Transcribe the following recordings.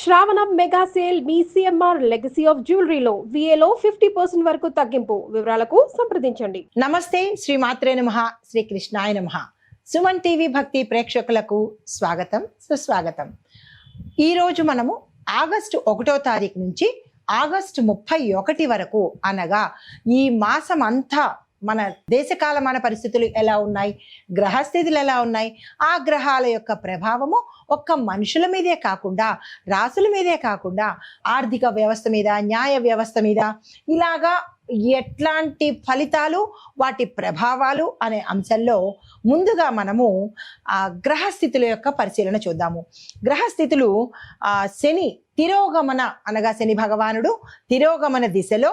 శ్రావణ mega sale మీ CMR legacy of జ్యువెలరీలో విఏలో ఫిఫ్టీ పర్సెంట్ వరకు తగ్గింపు వివరాలకు సంప్రదించండి. నమస్తే శ్రీ మాత్రే నమ శ్రీ కృష్ణాయ నమ. సుమన్ టీవీ భక్తి ప్రేక్షకులకు స్వాగతం సుస్వాగతం. ఈరోజు మనము ఆగస్టు ఒకటో తారీఖు నుంచి ఆగస్టు ముప్పై ఒకటి వరకు అనగా ఈ మాసం అంతా మన దేశకాలమాన పరిస్థితులు ఎలా ఉన్నాయి? గ్రహస్థితులు ఎలా ఉన్నాయి? ఆ గ్రహాల యొక్క ప్రభావము ఒక్క మనుషుల మీదే కాకుండా రాసుల మీదే కాకుండా ఆర్థిక వ్యవస్థ మీద న్యాయ వ్యవస్థ మీద ఇలాగా ఎట్లాంటి ఫలితాలు వాటి ప్రభావాలు అనే అంశంలో ముందుగా మనము ఆ గ్రహస్థితుల యొక్క పరిశీలన చూద్దాము. గ్రహస్థితులు ఆ శని తిరోగమన అనగా శని భగవానుడు తిరోగమన దిశలో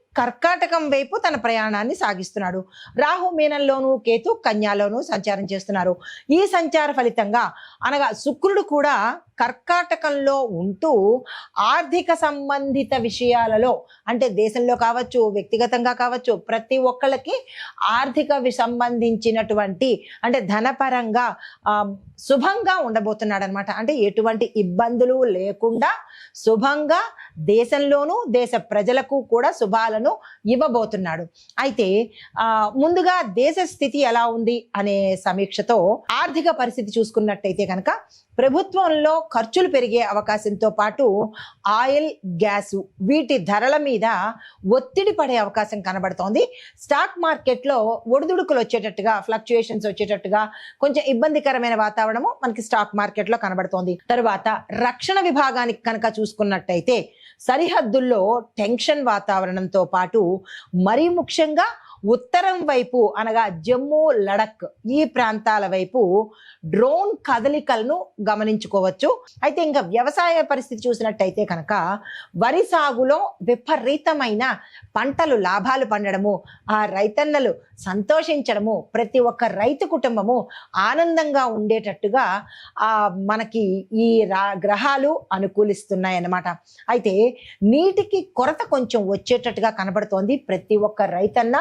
కర్కాటకం వైపు తన ప్రయాణాన్ని సాగిస్తున్నాడు. రాహు మీనంలోను కేతు కన్యాలోను సంచారం చేస్తున్నారు. ఈ సంచార ఫలితంగా అనగా శుక్రుడు కూడా కర్కాటకంలో ఉంటూ ఆర్థిక సంబంధిత విషయాలలో అంటే దేశంలో కావచ్చు వ్యక్తిగతంగా కావచ్చు ప్రతి ఒక్కళ్ళకి ఆర్థిక సంబంధించినటువంటి అంటే ధనపరంగా శుభంగా ఉండబోతున్నాడు అనమాట అంటే ఎటువంటి ఇబ్బందులు లేకుండా శుభంగా దేశంలోనూ దేశ ప్రజలకు కూడా శుభాలను ఇవ్వబోతున్నాడు. అయితే ముందుగా దేశ స్థితి ఎలా ఉంది అనే సమీక్షతో ఆర్థిక పరిస్థితి చూసుకున్నట్టయితే కనుక ప్రభుత్వంలో ఖర్చులు పెరిగే అవకాశంతో పాటు ఆయిల్ గ్యాసు వీటి ధరల మీద ఒత్తిడి పడే అవకాశం కనబడుతోంది. స్టాక్ మార్కెట్లో ఒడిదుడుకులు వచ్చేటట్టుగా ఫ్లక్చుయేషన్స్ వచ్చేటట్టుగా కొంచెం ఇబ్బందికరమైన వాతావరణము మనకి స్టాక్ మార్కెట్లో కనబడుతోంది. తర్వాత రక్షణ విభాగానికి కనుక చూసుకున్నట్టయితే సరిహద్దుల్లో టెన్షన్ వాతావరణంతో పాటు మరీ ముఖ్యంగా ఉత్తరం వైపు అనగా జమ్మూ లడక్ ఈ ప్రాంతాల వైపు డ్రోన్ కదలికలను గమనించుకోవచ్చు. అయితే ఇంకా వ్యవసాయ పరిస్థితి చూసినట్టయితే కనుక వరి సాగులో విపరీతమైన పంటలు లాభాలు పండడము ఆ రైతన్నలు సంతోషించడము ప్రతి ఒక్క రైతు కుటుంబము ఆనందంగా ఉండేటట్టుగా ఆ మనకి ఈ రా గ్రహాలు అనుకూలిస్తున్నాయి అన్నమాట అయితే నీటికి కొరత కొంచెం వచ్చేటట్టుగా కనబడుతోంది ప్రతి ఒక్క రైతన్న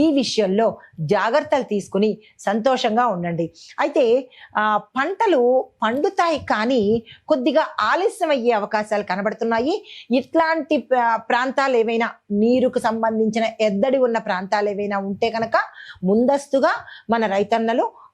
ఈ విషయంలో జాగ్రత్తలు తీసుకుని సంతోషంగా ఉండండి. అయితే పంటలు పండుతాయి కానీ కొద్దిగా ఆలస్యం అయ్యే అవకాశాలు కనబడుతున్నాయి. ఇట్లాంటి ప్రాంతాలు ఏవైనా నీరుకు సంబంధించిన ఎద్దడి ఉన్న ప్రాంతాలు ఏవైనా ఉంటే కనుక ముందస్తుగా మన రైతన్నలు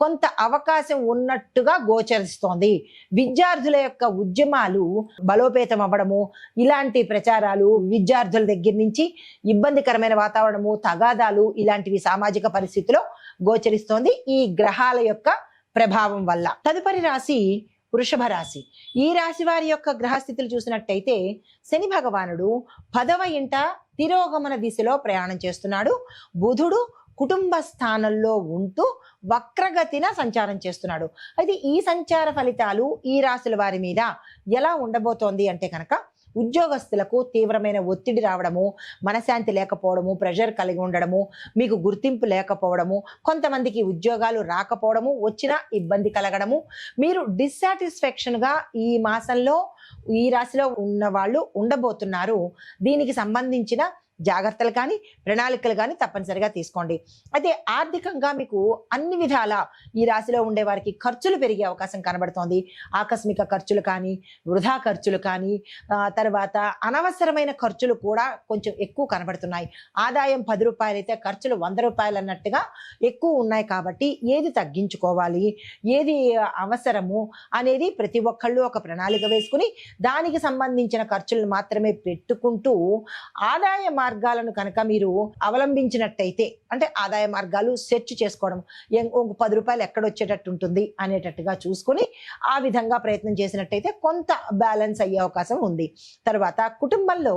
కొంత అవకాశం ఉన్నట్టుగా గోచరిస్తోంది. విద్యార్థుల యొక్క ఉద్యమాలు బలోపేతం అవ్వడము ఇలాంటి ప్రచారాలు విద్యార్థుల దగ్గర నుంచి ఇబ్బందికరమైన వాతావరణము తగాదాలు ఇలాంటివి సామాజిక పరిస్థితిలో గోచరిస్తోంది ఈ గ్రహాల యొక్క ప్రభావం వల్ల. తదుపరి రాశి వృషభ రాశి. ఈ రాశి వారి యొక్క గ్రహస్థితులు చూసినట్టయితే శని భగవానుడు పదవ ఇంట తిరోగమన దిశలో ప్రయాణం చేస్తున్నాడు. బుధుడు కుటుంబ స్థానంలో ఉంటూ వక్రగతిన సంచారం చేస్తున్నాడు. అయితే ఈ సంచార ఫలితాలు ఈ రాశుల వారి మీద ఎలా ఉండబోతోంది అంటే కనుక ఉద్యోగస్తులకు తీవ్రమైన ఒత్తిడి రావడము మనశాంతి లేకపోవడము ప్రెషర్ కలిగి ఉండడము మీకు గుర్తింపు లేకపోవడము కొంతమందికి ఉద్యోగాలు రాకపోవడము వచ్చినా ఇబ్బంది కలగడము మీరు డిస్సాటిస్ఫాక్షన్గా ఈ మాసంలో ఈ రాశిలో ఉన్న వాళ్ళు ఉండబోతున్నారు. దీనికి సంబంధించిన జాగ్రత్తలు కానీ ప్రణాళికలు కానీ తప్పనిసరిగా తీసుకోండి. అయితే ఆర్థికంగా మీకు అన్ని విధాల ఈ రాశిలో ఉండే వారికి ఖర్చులు పెరిగే అవకాశం కనబడుతోంది. ఆకస్మిక ఖర్చులు కానీ వృధా ఖర్చులు కానీ తర్వాత అనవసరమైన ఖర్చులు కూడా కొంచెం ఎక్కువ కనబడుతున్నాయి. ఆదాయం పది రూపాయలు అయితే ఖర్చులు వంద రూపాయలు అన్నట్టుగా ఎక్కువ ఉన్నాయి కాబట్టి ఏది తగ్గించుకోవాలి? ఏది అవసరము? అనేది ప్రతి ఒక్కళ్ళు ఒక ప్రణాళిక వేసుకుని దానికి సంబంధించిన ఖర్చులను మాత్రమే పెట్టుకుంటూ ఆదాయం మార్గాలను కనుక మీరు అవలంబించినట్టయితే అంటే ఆదాయ మార్గాలు సెర్చ్ చేసుకోవడం ఇంకొక ఒక పది రూపాయలు ఎక్కడ వచ్చేటట్టు ఉంటుంది అనేటట్టుగా చూసుకొని ఆ విధంగా ప్రయత్నం చేసినట్టయితే కొంత బ్యాలెన్స్ అయ్యే అవకాశం ఉంది. తర్వాత కుటుంబంలో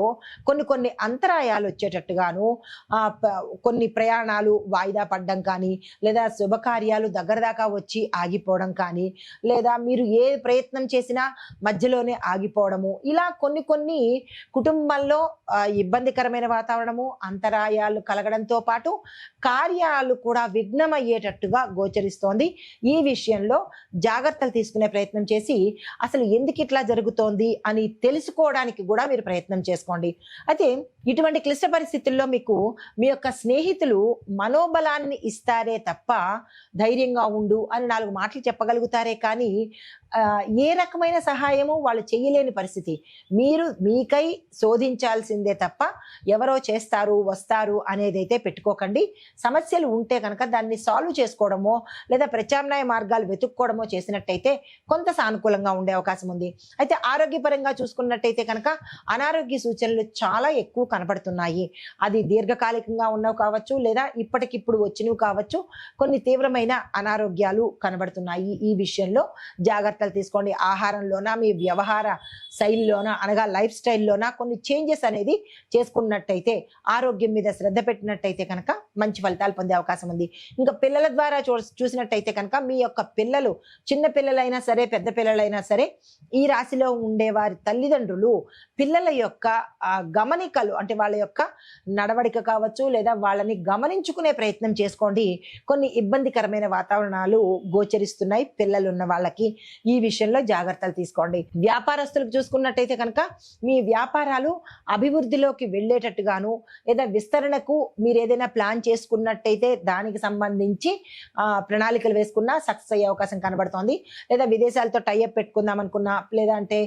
కొన్ని కొన్ని అంతరాయాలు వచ్చేటట్టుగాను కొన్ని ప్రయాణాలు వాయిదా పడడం కానీ లేదా శుభకార్యాలు దగ్గర దాకా వచ్చి ఆగిపోవడం కానీ లేదా మీరు ఏ ప్రయత్నం చేసినా మధ్యలోనే ఆగిపోవడము ఇలా కొన్ని కొన్ని కుటుంబంలో ఇబ్బందికరమైన వాతావరణము అంతరాయాలు కలగడంతో పాటు కార్యాలు కూడా విఘ్నమయ్యేటట్టుగా గోచరిస్తోంది. ఈ విషయంలో జాగ్రత్తలు తీసుకునే ప్రయత్నం చేసి అసలు ఎందుకు ఇట్లా జరుగుతోంది అని తెలుసుకోవడానికి కూడా మీరు ప్రయత్నం చేసుకోండి. అయితే ఇటువంటి క్లిష్ట పరిస్థితుల్లో మీకు మీ యొక్క స్నేహితులు మనోబలాన్ని ఇస్తారే తప్ప ధైర్యంగా ఉండు అని నాలుగు మాటలు చెప్పగలుగుతారే కానీ ఏ రకమైన సహాయము వాళ్ళు చేయలేని పరిస్థితి. మీరు మీకై శోధించాల్సిందే తప్ప ఎవరో చేస్తారు వస్తారు అనేది అయితే పెట్టుకోకండి. సమస్యలు ఉంటే కనుక దాన్ని సాల్వ్ చేసుకోవడమో లేదా ప్రత్యామ్నాయ మార్గాలు వెతుక్కోవడమో చేసినట్టయితే కొంత సానుకూలంగా ఉండే అవకాశం ఉంది. అయితే ఆరోగ్యపరంగా చూసుకున్నట్టయితే కనుక అనారోగ్య సూచనలు చాలా ఎక్కువ కనపడుతున్నాయి అది దీర్ఘకాలికంగా ఉన్నవి కావచ్చు లేదా ఇప్పటికిప్పుడు వచ్చినవి కావచ్చు. కొన్ని తీవ్రమైన అనారోగ్యాలు కనబడుతున్నాయి ఈ విషయంలో. జాగ్రత్తలు తీసుకోండి. ఆహారంలోన మీ వ్యవహార శైలిలోన అనగా లైఫ్ స్టైల్లోన కొన్ని చేంజెస్ అనేది చేసుకున్నట్టయితే ఆరోగ్యం మీద శ్రద్ధ పెట్టినట్టయితే కనుక మంచి ఫలితాలు పొందే అవకాశం ఉంది. ఇంకా పిల్లల ద్వారా చూ చూసినట్టయితే కనుక మీ యొక్క పిల్లలు చిన్న పిల్లలైనా సరే పెద్ద పిల్లలైనా సరే ఈ రాశిలో ఉండే వారి తల్లిదండ్రులు పిల్లల యొక్క గమనికలు అంటే వాళ్ళ యొక్క నడవడిక కావచ్చు లేదా వాళ్ళని గమనించుకునే ప్రయత్నం చేసుకోండి. కొన్ని ఇబ్బందికరమైన వాతావరణాలు గోచరిస్తున్నాయి. పిల్లలు ఉన్న వాళ్ళకి ఈ విషయంలో జాగ్రత్తలు తీసుకోండి. వ్యాపారస్తులకు చూసుకున్నట్టయితే కనుక మీ వ్యాపారాలు అభివృద్ధిలోకి వెళ్ళేటట్టుగాను లేదా విస్తరణకు మీరు ఏదైనా ప్లాన్ చేసుకున్నట్టయితే దానికి సంబంధించి ప్రణాళికలు వేసుకున్నా సక్సెస్ అయ్యే అవకాశం కనబడుతోంది. లేదా విదేశాలతో టైఅప్ పెట్టుకుందాం అనుకున్నా లేదంటే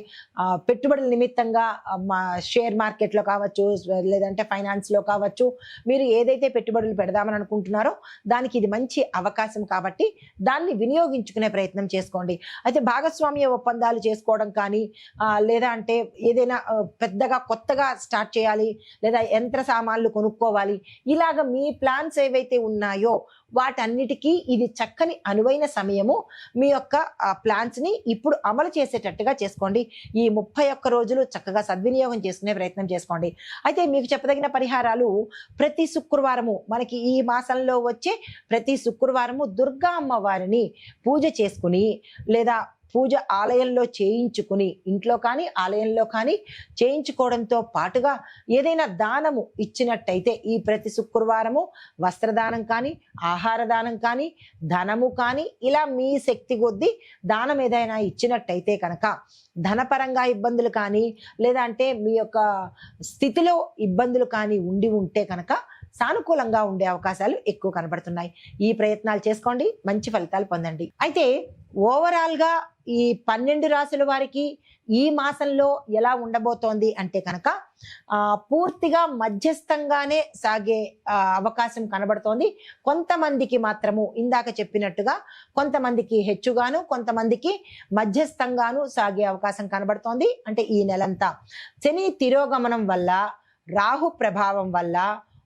పెట్టుబడుల నిమిత్తంగా మా షేర్ మార్కెట్లో కావచ్చు లేదంటే ఫైనాన్స్లో కావచ్చు మీరు ఏదైతే పెట్టుబడులు పెడదామని అనుకుంటున్నారో దానికి ఇది మంచి అవకాశం కాబట్టి దాన్ని వినియోగించుకునే ప్రయత్నం చేసుకోండి. అయితే భాగస్వామ్య ఒప్పందాలు చేసుకోవడం కానీ లేదా అంటే ఏదైనా పెద్దగా కొత్తగా స్టార్ట్ చేయాలి లేదా యంత్ర సామాన్లు కొనుక్కోవాలి ఇలాగ మీ ప్లాన్స్ ఏవైతే ఉన్నాయో వాటన్నిటికీ ఇది చక్కని అనువైన సమయము. మీ యొక్క ప్లాన్స్ని ఇప్పుడు అమలు చేసేటట్టుగా చేసుకోండి. ఈ ముప్పై ఒక్క రోజులు చక్కగా సద్వినియోగం చేసుకునే ప్రయత్నం చేసుకోండి. అయితే మీకు చెప్పదగిన పరిహారాలు ప్రతి శుక్రవారము మనకి ఈ మాసంలో వచ్చే ప్రతి శుక్రవారము దుర్గా అమ్మవారిని పూజ చేసుకుని లేదా పూజ ఆలయంలో చేయించుకుని ఇంట్లో కానీ ఆలయంలో కానీ చేయించుకోవడంతో పాటుగా ఏదైనా దానము ఇచ్చినట్టయితే ఈ ప్రతి శుక్రవారము వస్త్రదానం కానీ ఆహార దానం కానీ ధనము కానీ ఇలా మీ శక్తి కొద్దీ దానం ఏదైనా ఇచ్చినట్టయితే కనుక ధనపరంగా ఇబ్బందులు కానీ లేదా అంటే మీ యొక్క స్థితిలో ఇబ్బందులు కానీ ఉండి ఉంటే కనుక సానుకూలంగా ఉండే అవకాశాలు ఎక్కువ కనబడుతున్నాయి. ఈ ప్రయత్నాలు చేసుకోండి మంచి ఫలితాలు పొందండి. అయితే ఓవరాల్గా ఈ పన్నెండు రాసుల వారికి ఈ మాసంలో ఎలా ఉండబోతోంది అంటే కనుక పూర్తిగా మధ్యస్థంగానే సాగే అవకాశం కనబడుతోంది. కొంతమందికి మాత్రము ఇందాక చెప్పినట్టుగా కొంతమందికి హెచ్చుగాను కొంతమందికి మధ్యస్థంగాను సాగే అవకాశం కనబడుతోంది. అంటే ఈ నెలంతా శని తిరోగమనం వల్ల రాహు ప్రభావం వల్ల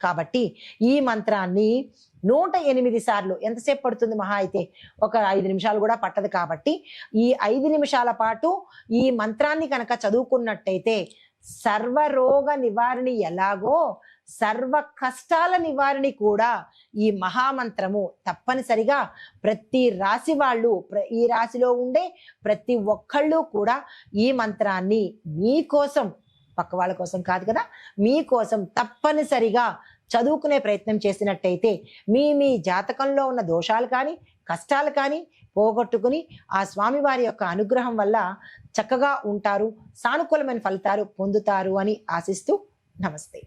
కాబట్టి ఈ మంత్రాన్ని నూట ఎనిమిది సార్లు ఎంతసేపు పడుతుంది మహా అయితే? ఒక ఐదు నిమిషాలు కూడా పట్టదు కాబట్టి ఈ ఐదు నిమిషాల పాటు ఈ మంత్రాన్ని కనుక చదువుకున్నట్టయితే సర్వరోగ నివారణి ఎలాగో సర్వ కష్టాల నివారణి కూడా ఈ మహామంత్రము తప్పనిసరిగా ప్రతి రాశి వాళ్ళు ప్ర- ఈ రాశిలో ఉండే ప్రతి ఒక్కళ్ళు కూడా ఈ మంత్రాన్ని మీకోసం పక్క వాళ్ళ కోసం కాదు కదా? మీకోసం తప్పనిసరిగా చదువుకునే ప్రయత్నం చేసినట్టయితే మీ మీ జాతకంలో ఉన్న దోషాలు కానీ కష్టాలు కానీ పోగొట్టుకుని ఆ స్వామివారి యొక్క అనుగ్రహం వల్ల చక్కగా ఉంటారు సానుకూలమైన ఫలితాలు పొందుతారు అని ఆశిస్తూ నమస్తే.